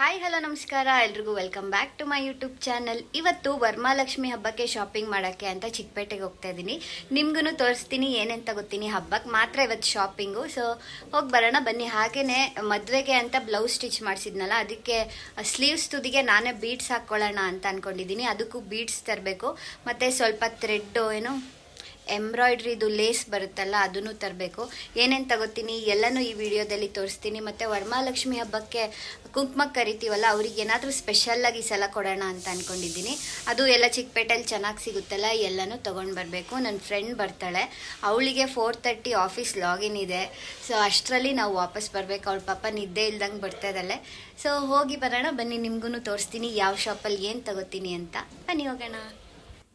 Hi hello ನಮಸ್ಕಾರ. ಎಲ್ರಿಗೂ welcome back to my YouTube channel ಇವತ್ತು ವರ್ಮಾಲಕ್ಷ್ಮಿ ಹಬ್ಬಕ್ಕೆ ಶಾಪಿಂಗ್ ಮಾಡೋಕ್ಕೆ ಅಂತ ಚಿಕ್ಕಪೇಟೆಗೆ ಹೋಗ್ತಾ ಇದ್ದೀನಿ ನಿಮ್ಗೂ ತೋರಿಸ್ತೀನಿ ಏನೇನು ಗೊತ್ತೀನಿ ಹಬ್ಬಕ್ಕೆ ಮಾತ್ರ ಇವತ್ತು ಶಾಪಿಂಗು ಸೊ ಹೋಗಿ ಬರೋಣ, ಬನ್ನಿ. ಹಾಗೇ ಮದುವೆಗೆ ಅಂತ ಬ್ಲೌಸ್ ಸ್ಟಿಚ್ ಮಾಡಿಸಿದ್ನಲ್ಲ, ಅದಕ್ಕೆ ಸ್ಲೀವ್ಸ್ ತುದಿಗೆ ನಾನೇ ಬೀಡ್ಸ್ ಹಾಕ್ಕೊಳ್ಳೋಣ ಅಂತ ಅಂದ್ಕೊಂಡಿದ್ದೀನಿ ಅದಕ್ಕೂ ಬೀಡ್ಸ್ ತರಬೇಕು. ಮತ್ತು ಸ್ವಲ್ಪ ಥ್ರೆಡ್ಡು ಏನು ಎಂಬ್ರಾಯ್ಡ್ರಿದು ಲೇಸ್ ಬರುತ್ತಲ್ಲ, ಅದನ್ನು ತರಬೇಕು. ಏನೇನು ತಗೋತೀನಿ, ಎಲ್ಲನೂ ಈ ವಿಡಿಯೋದಲ್ಲಿ ತೋರಿಸ್ತೀನಿ. ಮತ್ತು ವರಮಹಾಲಕ್ಷ್ಮಿ ಹಬ್ಬಕ್ಕೆ ಕುಂಕುಮಕ್ಕೆ ಕರಿತೀವಲ್ಲ, ಅವ್ರಿಗೆ ಏನಾದರೂ ಸ್ಪೆಷಲ್ಲಾಗಿ ಈ ಸಲ ಕೊಡೋಣ ಅಂತ ಅಂದ್ಕೊಂಡಿದ್ದೀನಿ ಅದು ಎಲ್ಲ ಚಿಕ್ಕಪೇಟೆಯಲ್ಲಿ ಚೆನ್ನಾಗಿ ಸಿಗುತ್ತಲ್ಲ, ಎಲ್ಲನೂ ತೊಗೊಂಡು ಬರಬೇಕು. ನನ್ನ ಫ್ರೆಂಡ್ ಬರ್ತಾಳೆ. ಅವಳಿಗೆ ಫೋರ್ ತರ್ಟಿ ಆಫೀಸ್ ಲಾಗಿನ್ ಇದೆ. ಸೊ ಅಷ್ಟರಲ್ಲಿ ನಾವು ವಾಪಸ್ ಬರಬೇಕು. ಅವ್ಳ ಪಾಪ ನಿದ್ದೆ ಇಲ್ದಂಗೆ ಬರ್ತಾ ಇದ್ದಾಳೆ. ಸೊ ಹೋಗಿ ಬರೋಣ, ಬನ್ನಿ ನಿಮಗೂ ತೋರಿಸ್ತೀನಿ. ಯಾವ ಶಾಪಲ್ಲಿ ಏನು ತಗೋತೀನಿ ಅಂತ. ಬನ್ನಿ ಹೋಗೋಣ.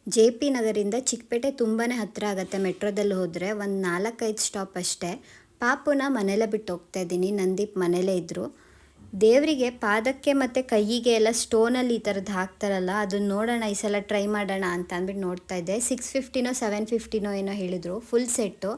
ಜೆ ಪಿ ನಗರಿಂದ ಚಿಕ್ಕಪೇಟೆ ತುಂಬಾ ಹತ್ತಿರ ಆಗುತ್ತೆ ಮೆಟ್ರೋದಲ್ಲಿ ಹೋದರೆ, ಒಂದು ನಾಲ್ಕೈದು ಸ್ಟಾಪ್ ಅಷ್ಟೇ. ಪಾಪುನ ಮನೇಲೇ ಬಿಟ್ಟು ಹೋಗ್ತಾ ಇದ್ದೀನಿ. ನಂದೀಪ್ ಮನೇಲೇ ಇದ್ದರು ದೇವರಿಗೆ ಪಾದಕ್ಕೆ ಮತ್ತು ಕೈಯಿಗೆ ಎಲ್ಲ ಸ್ಟೋನಲ್ಲಿ ಈ ಥರದ್ದು ಹಾಕ್ತಾರಲ್ಲ ಅದನ್ನ ನೋಡೋಣ, ಈ ಸಲ ಟ್ರೈ ಮಾಡೋಣ ಅಂತ ಅಂದ್ಬಿಟ್ಟು ನೋಡ್ತಾ ಇದ್ದೆ. ಸಿಕ್ಸ್ ಫಿಫ್ಟಿನೋ ಸೆವೆನ್ ಫಿಫ್ಟಿನೋ ಏನೋ ಹೇಳಿದರು. ಫುಲ್ ಸೆಟ್ಟು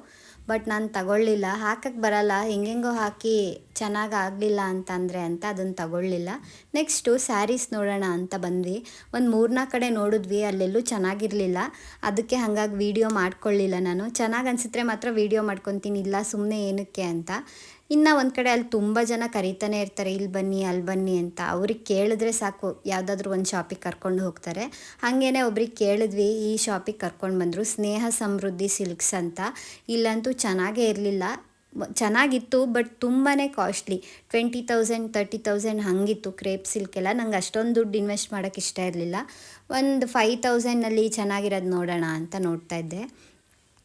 ಬಟ್ ನಾನು ತಗೊಳ್ಳಿಲ್ಲ ಹಾಕಕ್ಕೆ ಬರಲ್ಲ, ಹೆಂಗೆಂಗೋ ಹಾಕಿ ಚೆನ್ನಾಗಿ ಆಗಲಿಲ್ಲ ಅಂತಂದರೆ ಅಂತ ಅದನ್ನು ತಗೊಳ್ಳಿಲ್ಲ. ನೆಕ್ಸ್ಟು ಸ್ಯಾರೀಸ್ ನೋಡೋಣ ಅಂತ ಬಂದ್ವಿ. ಒಂದು ಮೂರ್ನಾಲ್ಕು ಕಡೆ ನೋಡಿದ್ವಿ, ಅಲ್ಲೆಲ್ಲೂ ಚೆನ್ನಾಗಿರಲಿಲ್ಲ. ಅದಕ್ಕೆ ಹಾಗಾಗಿ ವೀಡಿಯೋ ಮಾಡ್ಕೊಳ್ಳಿಲ್ಲ ನಾನು. ಚೆನ್ನಾಗಿ ಅನಿಸಿದ್ರೆ ಮಾತ್ರ ವೀಡಿಯೋ ಮಾಡ್ಕೊತೀನಿ, ಇಲ್ಲ ಸುಮ್ಮನೆ ಏನಕ್ಕೆ ಅಂತ. ಇನ್ನು ಒಂದು ಕಡೆ ಅಲ್ಲಿ ತುಂಬ ಜನ ಕರೀತಾನೆ ಇರ್ತಾರೆ ಇಲ್ಲಿ ಬನ್ನಿ ಅಲ್ಲಿ ಬನ್ನಿ ಅಂತ. ಅವ್ರಿಗೆ ಕೇಳಿದ್ರೆ ಸಾಕು, ಯಾವುದಾದ್ರೂ ಒಂದು ಶಾಪಿಗೆ ಕರ್ಕೊಂಡು ಹೋಗ್ತಾರೆ. ಹಾಗೇನೆ ಒಬ್ರಿಗೆ ಕೇಳಿದ್ವಿ, ಈ ಶಾಪಿಗೆ ಕರ್ಕೊಂಡು ಬಂದರು, ಸ್ನೇಹ ಸಮೃದ್ಧಿ ಸಿಲ್ಕ್ಸ್ ಅಂತ. ಇಲ್ಲಂತೂ ಚೆನ್ನಾಗೇ ಇರಲಿಲ್ಲ. ಚೆನ್ನಾಗಿತ್ತು, ಬಟ್ ತುಂಬಾ costly. Twenty thousand, thirty thousand ಹಾಗಿತ್ತು ಕ್ರೇಪ್ ಸಿಲ್ಕ್ ಎಲ್ಲ ನಂಗೆ ಅಷ್ಟೊಂದು ದುಡ್ಡು ಇನ್ವೆಸ್ಟ್ ಮಾಡೋಕ್ಕೆ ಇಷ್ಟ ಇರಲಿಲ್ಲ. ಒಂದು ಫೈವ್ ತೌಸಂಡ್ನಲ್ಲಿ ಚೆನ್ನಾಗಿರೋದು ನೋಡೋಣ ಅಂತ ನೋಡ್ತಾ ಇದ್ದೆ.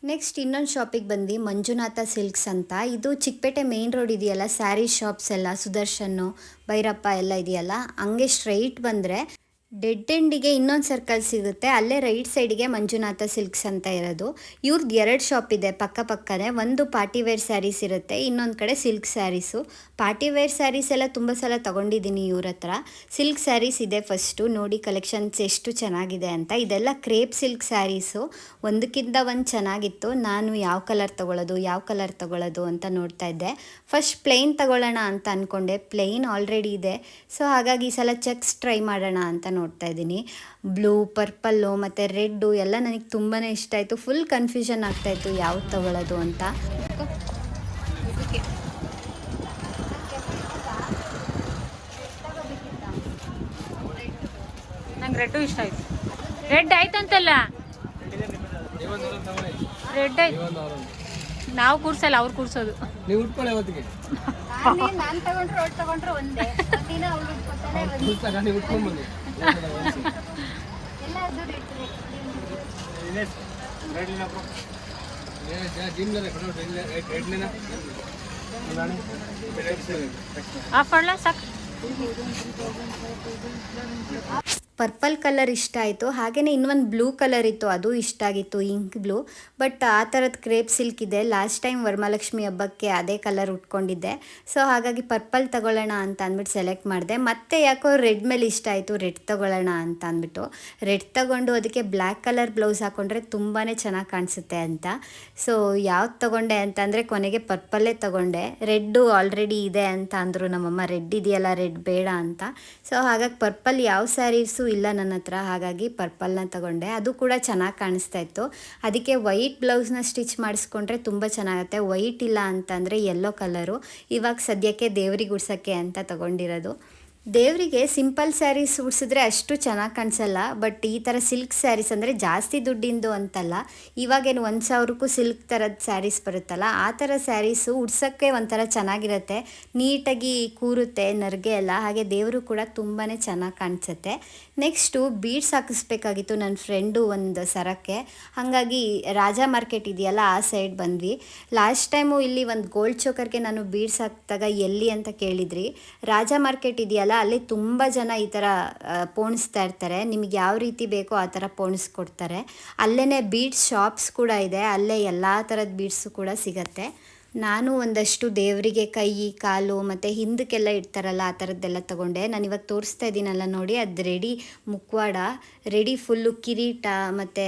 ನೆಕ್ಸ್ಟ್ ಇನ್ನೊಂದು ಶಾಪಿಗೆ ಬಂದು ಮಂಜುನಾಥ ಸಿಲ್ಕ್ಸ್ ಅಂತ. ಇದು ಚಿಕ್ಕಪೇಟೆ ಮೇನ್ ರೋಡ್ ಇದೆಯಲ್ಲ ಸ್ಯಾರಿ ಶಾಪ್ಸ್ ಎಲ್ಲ ಸುದರ್ಶನ್ನು ಭೈರಪ್ಪ ಎಲ್ಲ ಇದೆಯಲ್ಲ, ಹಂಗೆ ಸ್ಟ್ರೈಟ್ ಬಂದರೆ ಡೆಡ್ ಎಂಡಿಗೆ ಇನ್ನೊಂದು ಸರ್ಕಲ್ ಸಿಗುತ್ತೆ. ಅಲ್ಲೇ ರೈಟ್ ಸೈಡಿಗೆ ಮಂಜುನಾಥ ಸಿಲ್ಕ್ಸ್ ಅಂತ ಇರೋದು. ಇವ್ರದ್ದು ಎರಡು ಶಾಪ್ ಇದೆ ಪಕ್ಕ ಪಕ್ಕನೇ. ಒಂದು ಪಾರ್ಟಿ ವೇರ್ ಸ್ಯಾರೀಸ್ ಇರುತ್ತೆ, ಇನ್ನೊಂದು ಕಡೆ silk sarees party wear sarees ಎಲ್ಲ ತುಂಬ ಸಲ ತೊಗೊಂಡಿದ್ದೀನಿ ಇವ್ರ ಹತ್ರ. ಸಿಲ್ಕ್ ಸ್ಯಾರೀಸ್ ಇದೆ ಫಸ್ಟು ನೋಡಿ ಕಲೆಕ್ಷನ್ಸ್ ಎಷ್ಟು ಚೆನ್ನಾಗಿದೆ ಅಂತ. ಇದೆಲ್ಲ ಕ್ರೇಪ್ ಸಿಲ್ಕ್ ಸ್ಯಾರೀಸು ಒಂದಕ್ಕಿಂತ ಒಂದು ಚೆನ್ನಾಗಿತ್ತು. ನಾನು ಯಾವ ಕಲರ್ ತೊಗೊಳ್ಳೋದು ಯಾವ ಕಲರ್ ತೊಗೊಳ್ಳೋದು ಅಂತ ನೋಡ್ತಾ ಇದ್ದೆ. ಫಸ್ಟ್ ಪ್ಲೇನ್ ತಗೊಳ್ಳೋಣ ಅಂತ ಅಂದ್ಕೊಂಡೆ ಪ್ಲೇನ್ ಆಲ್ರೆಡಿ ಇದೆ. ಸೊ ಹಾಗಾಗಿ ಈ ಸಲ ಚೆಕ್ಸ್ ಟ್ರೈ ಮಾಡೋಣ ಅಂತ ನೋಡ್ತಾ ಇದ್ದೀನಿ. ಬ್ಲೂ ಪರ್ಪಲ್ಲು ಮತ್ತು ರೆಡ್ಡು ಎಲ್ಲ ನನಗೆ ತುಂಬಾ ಇಷ್ಟ ಆಯಿತು. ಫುಲ್ ಕನ್ಫ್ಯೂಷನ್ ಆಗ್ತಾಯಿತ್ತು ಯಾವ್ದು ತಗೊಳ್ಳೋದು ಅಂತ. ನಂಗೆ ರೆಡ್ಡು ಇಷ್ಟ ಆಯ್ತು. ರೆಡ್ ಆಯ್ತಂತಲ್ಲ? ರೆಡ್ ಆಯ್ತು. ನಾವು ಕೂರ್ಸಲ್ಲ ಅವ್ರು ಕೂರ್ಸೋದು. ನೀವು ಉಟ್ಕೊಳ್ಳಿ ಅವತ್ತಿಗೆ. ನಾನು ತಗೊಂಡ್ರೆ ರೋಡ್ ತಗೊಂಡ್ರೆ ಒಂದೇ. ಒಂದಿನ ಅವ್ಳು ಎಲ್ಲ ಆಫ್ ಮಾಡಲ ಸಾಕು. ಪರ್ಪಲ್ ಕಲರ್ ಇಷ್ಟ ಆಯಿತು. ಹಾಗೆಯೇ ಇನ್ನೊಂದು ಬ್ಲೂ ಕಲರ್ ಇತ್ತು, ಅದು ಇಷ್ಟ ಆಗಿತ್ತು, ಇಂಕ್ ಬ್ಲೂ. ಬಟ್ ಆ ಥರದ ಕ್ರೇಪ್ ಸಿಲ್ಕ್ ಇದೆ. ಲಾಸ್ಟ್ ಟೈಮ್ ವರಮಹಾಲಕ್ಷ್ಮಿ ಹಬ್ಬಕ್ಕೆ ಅದೇ ಕಲರ್ ಉಟ್ಕೊಂಡಿದ್ದೆ. ಸೊ ಹಾಗಾಗಿ ಪರ್ಪಲ್ ತಗೊಳ್ಳೋಣ ಅಂತ ಅಂದ್ಬಿಟ್ಟು ಸೆಲೆಕ್ಟ್ ಮಾಡಿದೆ. ಮತ್ತೆ ಯಾಕೋ ರೆಡ್ ಮೇಲೆ ಇಷ್ಟ ಆಯಿತು, ರೆಡ್ ತಗೊಳ್ಳೋಣ ಅಂತ ಅಂದ್ಬಿಟ್ಟು. ರೆಡ್ ತಗೊಂಡು ಅದಕ್ಕೆ ಬ್ಲ್ಯಾಕ್ ಕಲರ್ ಬ್ಲೌಸ್ ಹಾಕ್ಕೊಂಡ್ರೆ ತುಂಬಾ ಚೆನ್ನಾಗಿ ಕಾಣಿಸುತ್ತೆ ಅಂತ. ಸೊ ಯಾವ್ದು ತಗೊಂಡೆ ಅಂತಂದರೆ ಕೊನೆಗೆ ಪರ್ಪಲ್ಲೇ ತಗೊಂಡೆ. ರೆಡ್ಡು ಆಲ್ರೆಡಿ ಇದೆ ಅಂತ ಅಂದರು ನಮ್ಮಮ್ಮ. ರೆಡ್ ಇದೆಯಲ್ಲ, ರೆಡ್ ಬೇಡ ಅಂತ. ಸೊ ಹಾಗಾಗಿ ಪರ್ಪಲ್ ಯಾವ ಸ್ಯಾರೀಸು ಇಲ್ಲ ನನ್ನ ಹತ್ರ, ಹಾಗಾಗಿ ಪರ್ಪಲ್ನ ತಗೊಂಡೆ. ಅದು ಕೂಡ ಚೆನ್ನಾಗಿ ಕಾಣಿಸ್ತಾ ಇತ್ತು. ಅದಕ್ಕೆ ವೈಟ್ ಬ್ಲೌಸ್ನ ಸ್ಟಿಚ್ ಮಾಡಿಸ್ಕೊಂಡ್ರೆ ತುಂಬ ಚೆನ್ನಾಗುತ್ತೆ. ವೈಟ್ ಇಲ್ಲ ಅಂತಂದರೆ ಯೆಲ್ಲೋ ಕಲರು ಇವಾಗ ಸದ್ಯಕ್ಕೆ ದೇವ್ರಿಗೆ ಉಡ್ಸೋಕ್ಕೆ ಅಂತ ತಗೊಂಡಿರೋದು. ದೇವರಿಗೆ ಸಿಂಪಲ್ ಸ್ಯಾರೀಸ್ ಉಡ್ಸಿದ್ರೆ ಅಷ್ಟು ಚೆನ್ನಾಗಿ ಕಾಣಿಸಲ್ಲ, ಬಟ್ ಈ ಥರ ಸಿಲ್ಕ್ ಸ್ಯಾರೀಸ್ ಅಂದರೆ ಜಾಸ್ತಿ ದುಡ್ಡಿಂದು ಅಂತಲ್ಲ. ಇವಾಗೇನು ಒಂದು ಸಾವಿರಕ್ಕೂ ಸಿಲ್ಕ್ ಥರದ ಸ್ಯಾರೀಸ್ ಬರುತ್ತಲ್ಲ, ಆ ಥರ ಸ್ಯಾರೀಸು ಉಡ್ಸೋಕ್ಕೆ ಒಂಥರ ಚೆನ್ನಾಗಿರುತ್ತೆ. ನೀಟಾಗಿ ಕೂರುತ್ತೆ, ನರ್ಗೆ ಎಲ್ಲ, ಹಾಗೆ ದೇವರು ಕೂಡ ತುಂಬಾ ಚೆನ್ನಾಗಿ ಕಾಣಿಸುತ್ತೆ. ನೆಕ್ಸ್ಟು ಬೀಡ್ಸ್ ಹಾಕಿಸ್ಬೇಕಾಗಿತ್ತು ನನ್ನ ಫ್ರೆಂಡು ಒಂದು ಸರಕ್ಕೆ. ಹಾಗಾಗಿ ರಾಜ ಮಾರ್ಕೆಟ್ ಇದೆಯಲ್ಲ, ಆ ಸೈಡ್ ಬಂದ್ವಿ. ಲಾಸ್ಟ್ ಟೈಮು ಇಲ್ಲಿ ಒಂದು ಗೋಲ್ಡ್ ಚೋಕರ್ಗೆ ನಾನು ಬೀಡ್ಸ್ ಹಾಕಿದಾಗ ಎಲ್ಲಿ ಅಂತ ಕೇಳಿದ್ರಿ. ರಾಜ ಮಾರ್ಕೆಟ್ ಇದೆಯಲ್ಲ ಅಲ್ಲಿ ತುಂಬ ಜನ ಈ ಥರ ಪೋಣಿಸ್ತಾ ಇರ್ತಾರೆ. ನಿಮಗೆ ಯಾವ ರೀತಿ ಬೇಕೋ ಆ ಥರ ಪೋಣಿಸ್ಕೊಡ್ತಾರೆ ಅಲ್ಲೇ ಬೀಡ್ಸ್ ಶಾಪ್ಸ್ ಕೂಡ ಇದೆ. ಅಲ್ಲೇ ಎಲ್ಲ ಥರದ ಬೀಡ್ಸು ಕೂಡ ಸಿಗತ್ತೆ. ನಾನು ಒಂದಷ್ಟು ದೇವರಿಗೆ ಕೈ, ಕಾಲು ಮತ್ತು ಹಿಂದಕ್ಕೆಲ್ಲ ಇಡ್ತಾರಲ್ಲ ಆ ಥರದ್ದೆಲ್ಲ ತೊಗೊಂಡೆ. ನಾನು ಇವಾಗ ತೋರಿಸ್ತಾ ಇದ್ದೀನಲ್ಲ ನೋಡಿ, ಅದು ರೆಡಿ ಮುಕ್ವಾಡ ರೆಡಿ ಫುಲ್ಲು ಕಿರೀಟ ಮತ್ತು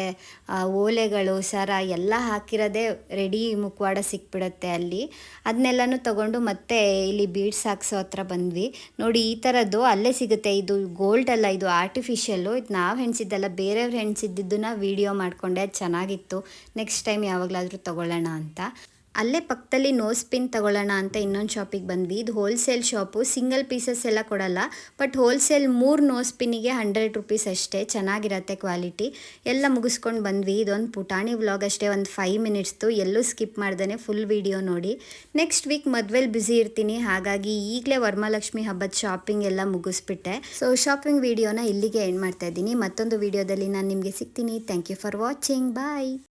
ಓಲೆಗಳು, ಸರ ಎಲ್ಲ ಹಾಕಿರೋದೇ ರೆಡಿ ಮುಕ್ವಾಡ ಸಿಕ್ಬಿಡುತ್ತೆ ಅಲ್ಲಿ. ಅದನ್ನೆಲ್ಲನೂ ತಗೊಂಡು ಮತ್ತೆ ಇಲ್ಲಿ ಬೀಡ್ಸ್ ಹಾಕ್ಸೋ ಹತ್ರ ಬಂದ್ವಿ. ನೋಡಿ ಈ ಥರದ್ದು ಅಲ್ಲೇ ಸಿಗುತ್ತೆ. ಇದು ಗೋಲ್ಡ್ ಅಲ್ಲ, ಇದು ಆರ್ಟಿಫಿಷಿಯಲ್ಲು ಇದು ನಾವು ಹೆಣ್ಸಿದ್ದಲ್ಲ, ಬೇರೆಯವ್ರು ಹೆಣ್ಸಿದ್ದಿದ್ದನ್ನು ವಿಡಿಯೋ ಮಾಡಿಕೊಂಡೆ, ಅದು ಚೆನ್ನಾಗಿತ್ತು. ನೆಕ್ಸ್ಟ್ ಟೈಮ್ ಯಾವಾಗಲಾದರೂ ತೊಗೊಳ್ಳೋಣ ಅಂತ. ಅಲ್ಲೇ ಪಕ್ಕದಲ್ಲಿ ನೋಸ್ ಪಿನ್ ತಗೊಳ್ಳೋಣ ಅಂತ ಇನ್ನೊಂದು ಶಾಪಿಗೆ ಬಂದ್ವಿ. ಇದು ಹೋಲ್ಸೇಲ್ ಶಾಪು ಸಿಂಗಲ್ ಪೀಸಸ್ ಎಲ್ಲ ಕೊಡಲ್ಲ ಬಟ್ ಹೋಲ್ಸೇಲ್ ಮೂರು ನೋಸ್ ಪಿನ್ನಿಗೆ ಹಂಡ್ರೆಡ್ ರುಪೀಸ್ ಅಷ್ಟೇ. ಚೆನ್ನಾಗಿರತ್ತೆ ಕ್ವಾಲಿಟಿ ಎಲ್ಲ ಮುಗಿಸ್ಕೊಂಡು ಬಂದ್ವಿ. ಇದೊಂದು ಪುಟಾಣಿ ವ್ಲಾಗ್ ಅಷ್ಟೇ, ಒಂದು ಫೈವ್ ಮಿನಿಟ್ಸ್ದು ಎಲ್ಲೂ ಸ್ಕಿಪ್ ಮಾಡ್ದೇ ಫುಲ್ ವಿಡಿಯೋ ನೋಡಿ. ನೆಕ್ಸ್ಟ್ ವೀಕ್ ಮದುವೆಲಿ ಬ್ಯುಸಿ ಇರ್ತೀನಿ. ಹಾಗಾಗಿ ಈಗಲೇ ವರಮಹಾಲಕ್ಷ್ಮಿ ಹಬ್ಬದ ಶಾಪಿಂಗ್ ಎಲ್ಲ ಮುಗಿಸ್ಬಿಟ್ಟೆ. ಸೊ ಶಾಪಿಂಗ್ ವೀಡಿಯೋನ ಇಲ್ಲಿಗೆ ಎಂಡ್ ಮಾಡ್ತಾ ಇದ್ದೀನಿ. ಮತ್ತೊಂದು ವೀಡಿಯೋದಲ್ಲಿ ನಾನು ನಿಮಗೆ ಸಿಗ್ತೀನಿ. Thank you for watching bye